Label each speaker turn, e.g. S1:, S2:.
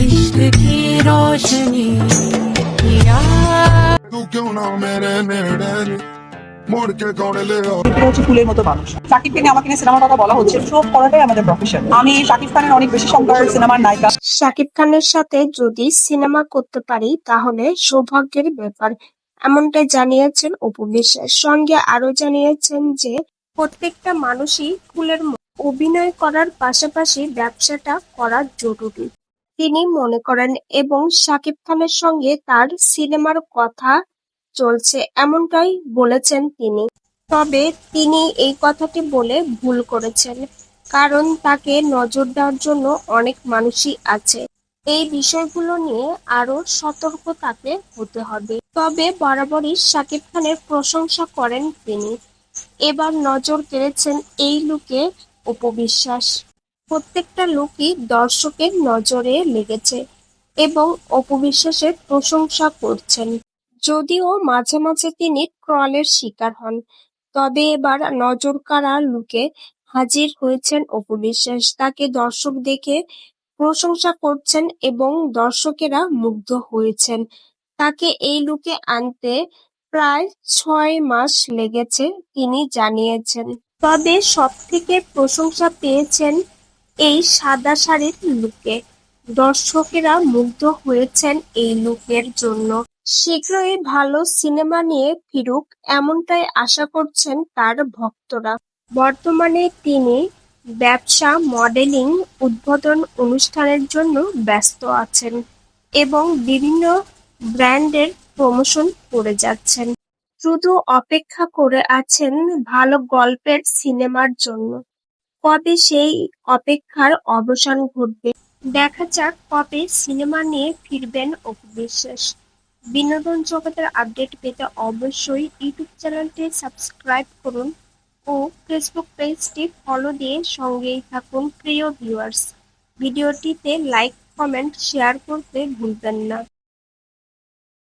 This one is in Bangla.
S1: işte শাকিব খানের
S2: সাথে যদি সিনেমা করতে পারি তাহলে সৌভাগ্যের ব্যাপার। এমনটাই জানিয়েছেন উপবিশ্বের সঙ্গে আরও জানিয়েছেন যে প্রত্যেকটা মানুষই ফুলের অভিনয় করার পাশাপাশি ব্যবসাটা করা জরুরি। তিনি মনে করেন এবং শাকিব খানের সঙ্গে তার সিনেমার কথা চলছে এমনটাই বলেছেন তিনি। তবে তিনি এই কথাটি বলে ভুল করেছেন, কারণ তাকে নজর দেওয়ার জন্য অনেক মানুষই আছে। এই বিষয়গুলো নিয়ে আরও সতর্ক তাকে হতে হবে। তবে বরাবরই শাকিব খানের প্রশংসা করেন তিনি। এবার নজর কেড়েছেন এই লুকে অপবিশ্বাস প্রত্যেকটা লুকই দর্শকের নজরে লেগেছে এবং অপবিশ্বাসের প্রশংসা করছেন। যদিও মাঝে মাঝে তিনি ট্রলের শিকার হন, তবে এবার নজর কাড়া লুকে হাজির হয়েছেন অপু বিশ্বাস তাকে দর্শক দেখে প্রশংসা করছেন এবং দর্শকেরা মুগ্ধ হয়েছেন। তাকে এই লুকে আনতে প্রায় ছয় মাস লেগেছে, তিনি জানিয়েছেন। তবে সব থেকে প্রশংসা পেয়েছেন এই সাদা শাড়ির লুকে। দর্শকেরা মুগ্ধ হয়েছেন এই লুকের জন্য। শীঘ্রই ভালো সিনেমা নিয়ে ফিরুক, এমনটাই আশা করছেন তার ভক্তরা। বর্তমানে তিনি ব্যবসা, মডেলিং, উদ্বোধন অনুষ্ঠানের জন্য ব্যস্ত আছেন এবং বিভিন্ন ব্র্যান্ডের প্রমোশন করে যাচ্ছেন। শুধু অপেক্ষা করে আছেন ভালো গল্পের সিনেমার জন্য। কবে সেই অপেক্ষার অবসান ঘটবে? দেখা যাক কবে সিনেমা নিয়ে ফিরবেন অপু বিশ্বাস বিনোদন জগতের আপডেট পেতে অবশ্যই ইউটিউব চ্যানেলটি সাবস্ক্রাইব করুন ও ফেসবুক পেজটি ফলো দিয়ে সঙ্গেই থাকুন প্রিয় ভিউয়ার্স ভিডিওটিতে লাইক কমেন্ট শেয়ার করতে ভুলবেন না।